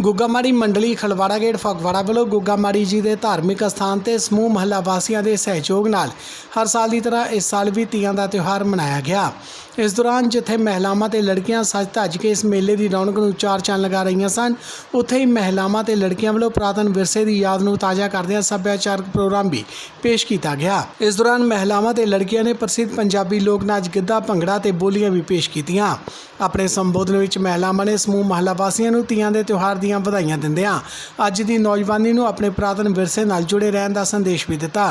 ਗੁੱਗਾਮਾੜੀ ਮੰਡਲੀ ਖਲਵਾੜਾ ਗੇਟ ਫਗਵਾੜਾ ਵੱਲੋਂ ਗੁੱਗਾਮਾੜੀ ਜੀ ਦੇ ਧਾਰਮਿਕ ਅਸਥਾਨ ਤੇ ਸਮੂਹ ਮਹੱਲਾ ਵਾਸੀਆਂ ਦੇ ਸਹਿਯੋਗ ਨਾਲ ਹਰ ਸਾਲ ਦੀ ਤਰ੍ਹਾਂ ਇਸ ਸਾਲ ਵੀ ਤੀਆਂ ਦਾ ਤਿਉਹਾਰ ਮਨਾਇਆ ਗਿਆ। ਇਸ ਦੌਰਾਨ ਜਿੱਥੇ ਮਹਿਲਾਵਾਂ ਤੇ ਲੜਕੀਆਂ ਸੱਜ ਧੱਜ ਕੇ ਇਸ ਮੇਲੇ ਦੀ ਰੌਣਕ ਨੂੰ ਚਾਰ ਚੰਨ ਲਗਾ ਰਹੀਆਂ ਸਨ, ਉੱਥੇ ਹੀ ਮਹਿਲਾਵਾਂ ਤੇ ਲੜਕੀਆਂ ਵੱਲੋਂ ਪੁਰਾਤਨ ਵਿਰਸੇ ਦੀ ਯਾਦ ਨੂੰ ਤਾਜ਼ਾ ਕਰਦਿਆਂ ਸੱਭਿਆਚਾਰਕ ਪ੍ਰੋਗਰਾਮ ਵੀ ਪੇਸ਼ ਕੀਤਾ ਗਿਆ। ਇਸ ਦੌਰਾਨ ਮਹਿਲਾਵਾਂ ਤੇ ਲੜਕੀਆਂ ਨੇ ਪ੍ਰਸਿੱਧ ਪੰਜਾਬੀ ਲੋਕ ਨਾਚ ਗਿੱਧਾ, ਭੰਗੜਾ ਤੇ ਬੋਲੀਆਂ ਵੀ ਪੇਸ਼ ਕੀਤੀਆਂ। ਆਪਣੇ ਸੰਬੋਧਨ ਵਿੱਚ ਮਹਿਲਾਵਾਂ ਨੇ ਸਮੂਹ ਮਹੱਲਾ ਵਾਸੀਆਂ ਨੂੰ ਤੀਆਂ ਦੇ ਤਿਉਹਾਰ ਦੀ ਦੀਆਂ ਵਧਾਈਆਂ ਦਿੰਦਿਆਂ ਅੱਜ ਦੀ ਨੌਜਵਾਨੀ ਨੂੰ ਆਪਣੇ ਪੁਰਾਤਨ ਵਿਰਸੇ ਨਾਲ ਜੁੜੇ ਰਹਿਣ ਦਾ ਸੰਦੇਸ਼ ਵੀ ਦਿੱਤਾ।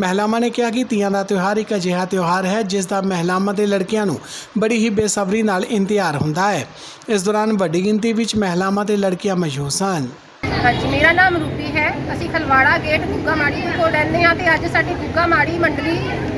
ਮਹਿਲਾਵਾਂ ਨੇ ਕਿਹਾ ਕਿ ਤੀਆਂ ਦਾ ਤਿਉਹਾਰ ਇੱਕ ਅਜਿਹਾ ਤਿਉਹਾਰ ਹੈ, ਜਿਸ ਦਾ ਮਹਿਲਾਵਾਂ ਤੇ ਲੜਕੀਆਂ ਨੂੰ ਬੜੀ ਹੀ ਬੇਸਬਰੀ ਨਾਲ ਇੰਤਜ਼ਾਰ ਹੁੰਦਾ ਹੈ। ਇਸ ਦੌਰਾਨ ਵੱਡੀ ਗਿਣਤੀ ਵਿੱਚ ਮਹਿਲਾਵਾਂ ਤੇ ਲੜਕੀਆਂ ਮੌਜੂਦ ਸਨ। ਹਾਂਜੀ ਮੇਰਾ ਨਾਮ ਰੂਪੀ ਹੈ। ਅਸੀਂ ਖਲਵਾੜਾ ਗੇਟ ਗੁੱਗਾ ਮਾੜੀ ਕੋਲ ਰਹਿੰਦੇ ਹਾਂ ਤੇ ਅੱਜ ਸਾਡੀ ਗੁੱਗਾ ਮਾੜੀ ਮੰਡਲੀ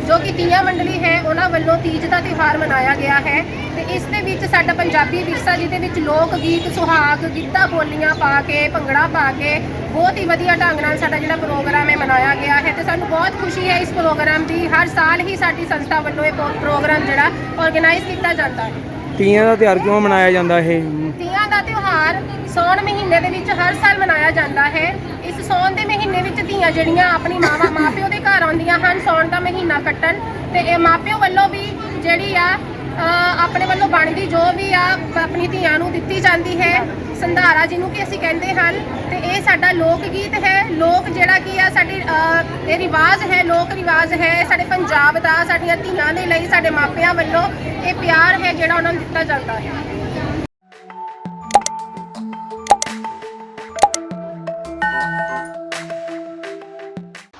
ਜੋ ਕਿ ਤੀਆਂ ਮੰਡਲੀ ਹੈ ਉਹਨਾਂ ਵੱਲੋਂ ਤੀਜ ਦਾ ਤਿਉਹਾਰ ਮਨਾਇਆ ਗਿਆ ਹੈ ਤੇ ਇਸ ਦੇ ਵਿੱਚ ਸਾਡਾ ਪੰਜਾਬੀ ਵਿਰਸਾ ਜਿਹਦੇ ਵਿੱਚ ਲੋਕ ਗੀਤ ਸੁਹਾਗ ਗਿੱਧਾ ਬੋਲੀਆਂ ਪਾ ਕੇ ਭੰਗੜਾ ਪਾ ਕੇ ਬਹੁਤ ਹੀ ਵਧੀਆ ਢੰਗ ਨਾਲ ਸਾਡਾ ਜਿਹੜਾ ਪ੍ਰੋਗਰਾਮ ਹੈ ਮਨਾਇਆ ਗਿਆ ਹੈ ਤੇ ਸਾਨੂੰ ਬਹੁਤ ਖੁਸ਼ੀ ਹੈ ਇਸ ਪ੍ਰੋਗਰਾਮ ਦੀ। ਹਰ ਸਾਲ ਹੀ ਸਾਡੀ ਸੰਸਥਾ ਵੱਲੋਂ ਇਹ ਪ੍ਰੋ- ਪ੍ਰੋਗਰਾਮ ਜਿਹੜਾ ਆਰਗੇਨਾਈਜ਼ ਕੀਤਾ ਜਾਂਦਾ ਹੈ। ਤੀਆਂ ਦਾ ਤਿਉਹਾਰ ਕਿਉਂ ਮਨਾਇਆ ਜਾਂਦਾ ਇਹ? ਤੀਆਂ ਦਾ ਤਿਉਹਾਰ ਸੌਣ ਮਹੀਨੇ ਦੇ ਵਿੱਚ ਹਰ ਸਾਲ ਮਨਾਇਆ ਜਾਂਦਾ ਹੈ। ਇਸ ਸੌਣ ਦੇ ਮਹੀਨੇ ਵਿੱਚ ਧੀਆਂ ਜਿਹੜੀਆਂ ਆਪਣੀ ਮਾਵਾਂ, ਮਾਪਿਓ ਦੇ ਘਰ ਆਉਂਦੀਆਂ ਹਨ ਸੌਣ ਦਾ ਮਹੀਨਾ ਕੱਟਣ ਤੇ ਇਹ ਮਾਪਿਓ ਵੱਲੋਂ ਵੀ ਜਿਹੜੀ ਆ ਆਪਣੇ ਵੱਲੋਂ ਬਣਦੀ ਜੋ ਵੀ ਆ, ਆਪਣੀ ਧੀਆਂ ਨੂੰ ਦਿੱਤੀ ਜਾਂਦੀ ਹੈ। ਸੰਧਾਰਾ ਜਿਹਨੂੰ ਕਿ ਅਸੀਂ ਕਹਿੰਦੇ ਹਨ ਤੇ ਇਹ ਸਾਡਾ ਲੋਕ ਗੀਤ ਹੈ। ਲੋਕ ਜਿਹੜਾ ਕੀ ਆ, ਸਾਡੇ ਇਹ ਰਿਵਾਜ ਹੈ, ਲੋਕ ਰਿਵਾਜ ਹੈ। ਸਾਡੇ ਪੰਜਾਬ ਦਾ, ਸਾਡੀਆਂ ਧੀਆਂ ਦੇ ਲਈ ਸਾਡੇ ਮਾਪਿਆਂ ਵੱਲੋਂ ਇਹ ਪਿਆਰ ਹੈ ਜਿਹੜਾ ਉਹਨਾਂ ਨੂੰ ਦਿੱਤਾ ਜਾਂਦਾ ਹੈ।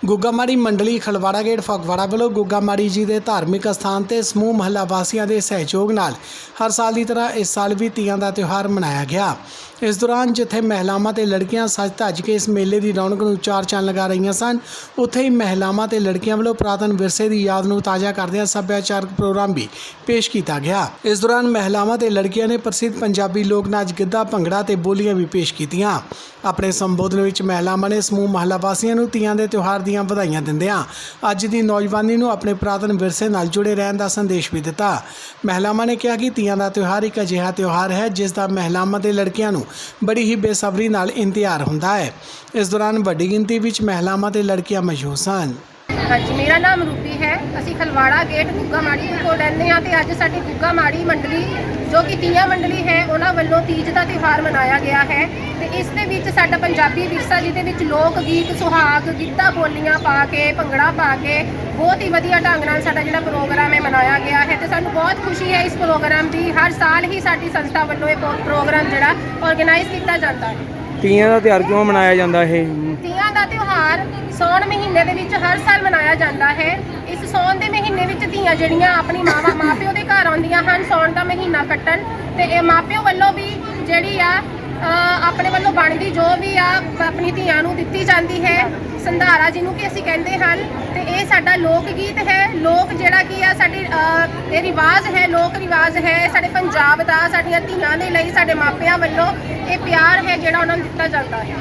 ਗੁੱਗਾਮਾੜੀ ਮੰਡਲੀ ਖਲਵਾੜਾ ਗੇਟ ਫਗਵਾੜਾ ਵੱਲੋਂ ਗੁੱਗਾਮਾੜੀ ਜੀ ਦੇ ਧਾਰਮਿਕ ਅਸਥਾਨ ਤੇ ਸਮੂਹ ਮਹੱਲਾ ਵਾਸੀਆਂ ਦੇ ਸਹਿਯੋਗ ਨਾਲ ਹਰ ਸਾਲ ਦੀ ਤਰ੍ਹਾਂ ਇਸ ਸਾਲ ਵੀ ਤੀਆਂ ਦਾ ਤਿਉਹਾਰ ਮਨਾਇਆ ਗਿਆ। ਇਸ ਦੌਰਾਨ ਜਿੱਥੇ ਮਹਿਲਾਵਾਂ ਤੇ ਲੜਕੀਆਂ ਸੱਜ ਧੱਜ ਕੇ ਇਸ ਮੇਲੇ ਦੀ ਰੌਣਕ ਨੂੰ ਚਾਰ ਚੰਨ ਲਗਾ ਰਹੀਆਂ ਸਨ, ਉੱਥੇ ਹੀ ਮਹਿਲਾਵਾਂ ਤੇ ਲੜਕੀਆਂ ਵੱਲੋਂ ਪੁਰਾਤਨ ਵਿਰਸੇ ਦੀ ਯਾਦ ਨੂੰ ਤਾਜ਼ਾ ਕਰਦਿਆਂ ਸੱਭਿਆਚਾਰਕ ਪ੍ਰੋਗਰਾਮ ਵੀ ਪੇਸ਼ ਕੀਤਾ ਗਿਆ। ਇਸ ਦੌਰਾਨ ਮਹਿਲਾਵਾਂ ਤੇ ਲੜਕੀਆਂ ਨੇ ਪ੍ਰਸਿੱਧ ਪੰਜਾਬੀ ਲੋਕ ਨਾਚ ਗਿੱਧਾ, ਭੰਗੜਾ ਤੇ ਬੋਲੀਆਂ ਵੀ ਪੇਸ਼ ਕੀਤੀਆਂ। ਆਪਣੇ ਸੰਬੋਧਨ ਵਿੱਚ ਮਹਿਲਾਵਾਂ ਨੇ ਸਮੂਹ ਮਹੱਲਾ ਵਾਸੀਆਂ ਨੂੰ ਤੀਆਂ ਦੇ ਤਿਉਹਾਰ ਦੀਆਂ ਵਧਾਈਆਂ ਦਿੰਦਿਆਂ ਅੱਜ ਦੀ ਨੌਜਵਾਨੀ ਨੂੰ ਆਪਣੇ ਪੁਰਾਤਨ ਵਿਰਸੇ ਨਾਲ ਜੁੜੇ ਰਹਿਣ ਦਾ ਸੰਦੇਸ਼ ਵੀ ਦਿੱਤਾ। ਮਹਿਲਾਵਾਂ ਨੇ ਕਿਹਾ ਕਿ ਤੀਆਂ ਦਾ ਤਿਉਹਾਰ ਇੱਕ ਅਜਿਹਾ ਤਿਉਹਾਰ ਹੈ, ਜਿਸ ਦਾ ਮਹਿਲਾਵਾਂ ਤੇ ਲੜਕੀਆਂ ਨੂੰ ਬੜੀ ਹੀ ਬੇਸਬਰੀ ਨਾਲ ਇੰਤਜ਼ਾਰ ਹੁੰਦਾ ਹੈ। ਇਸ ਦੌਰਾਨ ਵੱਡੀ ਗਿਣਤੀ ਵਿੱਚ ਮਹਿਲਾਵਾਂ ਤੇ ਲੜਕੀਆਂ ਮੌਜੂਦ ਸਨ। ਹਾਂਜੀ, ਮੇਰਾ ਨਾਮ ਰੂਪੀ ਹੈ। ਅਸੀਂ ਖਲਵਾੜਾ ਗੇਟ ਗੁੱਗਾ ਮਾੜੀ ਦੇ ਕੋਲ ਰਹਿੰਦੇ ਹਾਂ ਤੇ ਅੱਜ ਸਾਡੀ ਗੁੱਗਾ ਮਾੜੀ ਮੰਡਲੀ, ਜੋ ਕਿ ਤੀਆਂ ਮੰਡਲੀ ਹੈ, ਉਹਨਾਂ ਵੱਲੋਂ ਤੀਜ ਦਾ ਤਿਉਹਾਰ ਮਨਾਇਆ ਗਿਆ ਹੈ ਤੇ ਇਸ ਦੇ ਵਿੱਚ ਸਾਡਾ ਪੰਜਾਬੀ ਵਿਰਸਾ, ਜਿਹਦੇ ਵਿੱਚ ਲੋਕ ਗੀਤ, ਸੁਹਾਗ, ਗਿੱਧਾ ਬੋਲੀਆਂ ਪਾ ਕੇ, ਭੰਗੜਾ ਪਾ ਕੇ ਬਹੁਤ ਹੀ ਵਧੀਆ ਢੰਗ ਨਾਲ ਸਾਡਾ ਜਿਹੜਾ ਪ੍ਰੋਗਰਾਮ ਹੈ ਮਨਾਇਆ ਗਿਆ ਹੈ ਤੇ ਸਾਨੂੰ ਬਹੁਤ ਖੁਸ਼ੀ ਹੈ ਇਸ ਪ੍ਰੋਗਰਾਮ ਦੀ। ਹਰ ਸਾਲ ਹੀ ਸਾਡੀ ਸੰਸਥਾ ਵੱਲੋਂ ਇਹ ਪ੍ਰੋ- ਪ੍ਰੋਗਰਾਮ ਜਿਹੜਾ ਆਰਗੇਨਾਈਜ਼ ਕੀਤਾ ਜਾਂਦਾ ਹੈ। ਤੀਆਂ ਦਾ ਤਿਉਹਾਰ ਕਿਉਂ ਮਨਾਇਆ ਜਾਂਦਾ ਇਹ? ਤੀਆਂ ਦਾ ਤਿਉਹਾਰ ਸੌਣ ਮਹੀਨੇ ਦੇ ਵਿੱਚ ਹਰ ਸਾਲ ਮਨਾਇਆ ਜਾਂਦਾ ਹੈ। ਇਸ ਸੌਣ ਦੇ ਮਹੀਨੇ ਵਿੱਚ ਧੀਆਂ ਜਿਹੜੀਆਂ ਆਪਣੀ ਮਾਵਾਂ, ਮਾਪਿਓ ਦੇ ਘਰ ਆਉਂਦੀਆਂ ਹਨ ਸੌਣ ਦਾ ਮਹੀਨਾ ਕੱਟਣ ਤੇ ਇਹ ਮਾਪਿਓ ਵੱਲੋਂ ਵੀ ਜਿਹੜੀ ਆ ਆਪਣੇ ਵੱਲੋਂ ਬਣਦੀ ਜੋ ਵੀ ਆ, ਆਪਣੀ ਧੀਆਂ ਨੂੰ ਦਿੱਤੀ ਜਾਂਦੀ ਹੈ। ਸੰਧਾਰਾ ਜਿਹਨੂੰ ਕਿ ਅਸੀਂ ਕਹਿੰਦੇ ਹਨ ਤੇ ਇਹ ਸਾਡਾ ਲੋਕ ਗੀਤ ਹੈ। ਲੋਕ ਜਿਹੜਾ ਕੀ ਆ, ਸਾਡੇ ਇਹ ਰਿਵਾਜ ਹੈ, ਲੋਕ ਰਿਵਾਜ ਹੈ। ਪੰਜਾਬ ਦਾ, ਸਾਡੀਆਂ ਧੀਆਂ ਦੇ ਲਈ, ਸਾਡੇ ਮਾਪਿਆਂ ਵੱਲੋਂ ਇਹ ਪਿਆਰ ਹੈ ਜਿਹੜਾ ਉਹਨਾਂ ਨੂੰ ਦਿੱਤਾ ਜਾਂਦਾ ਹੈ।